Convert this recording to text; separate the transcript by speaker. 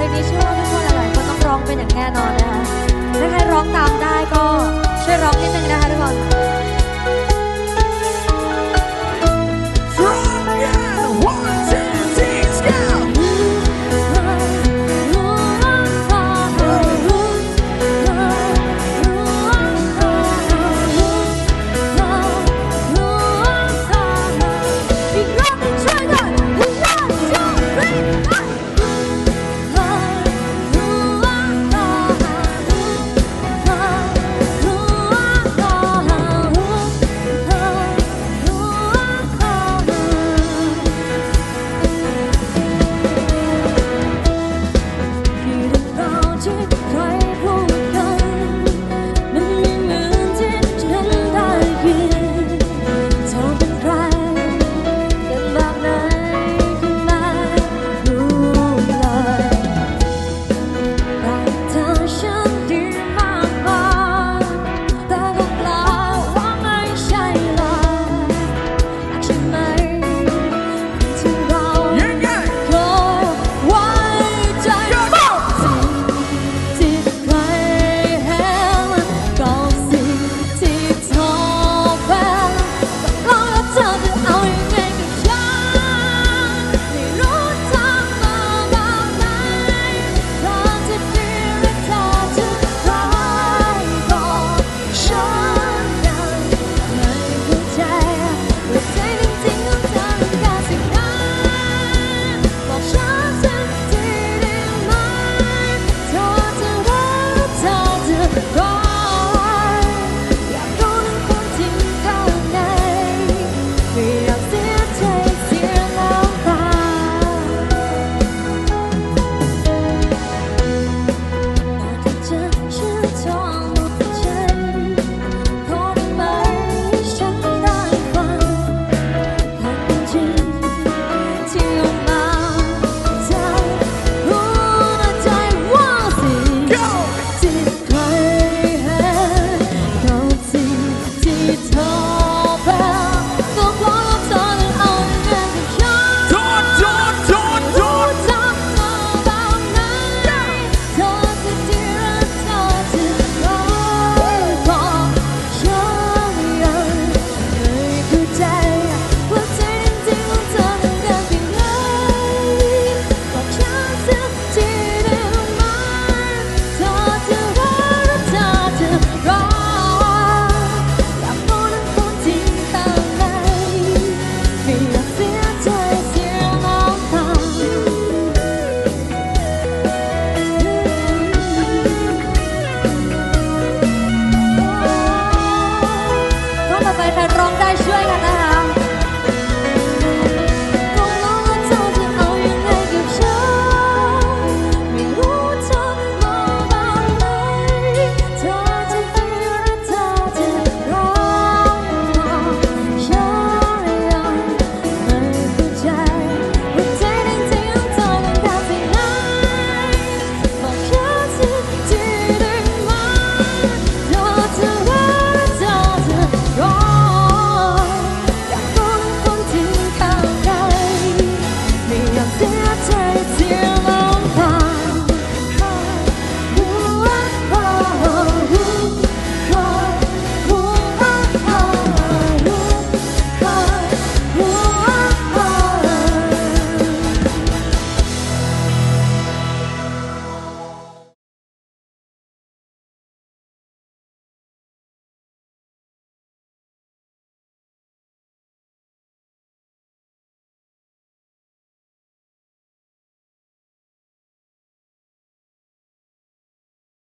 Speaker 1: ลงนี้เชื่อว่าทุกคนหลายๆคนต้องร้องเป็นอย่างแน่นอนนะคะถ้าใครร้องตามได้ก็ช่วยร้องนิดนึงนะคะทุกคน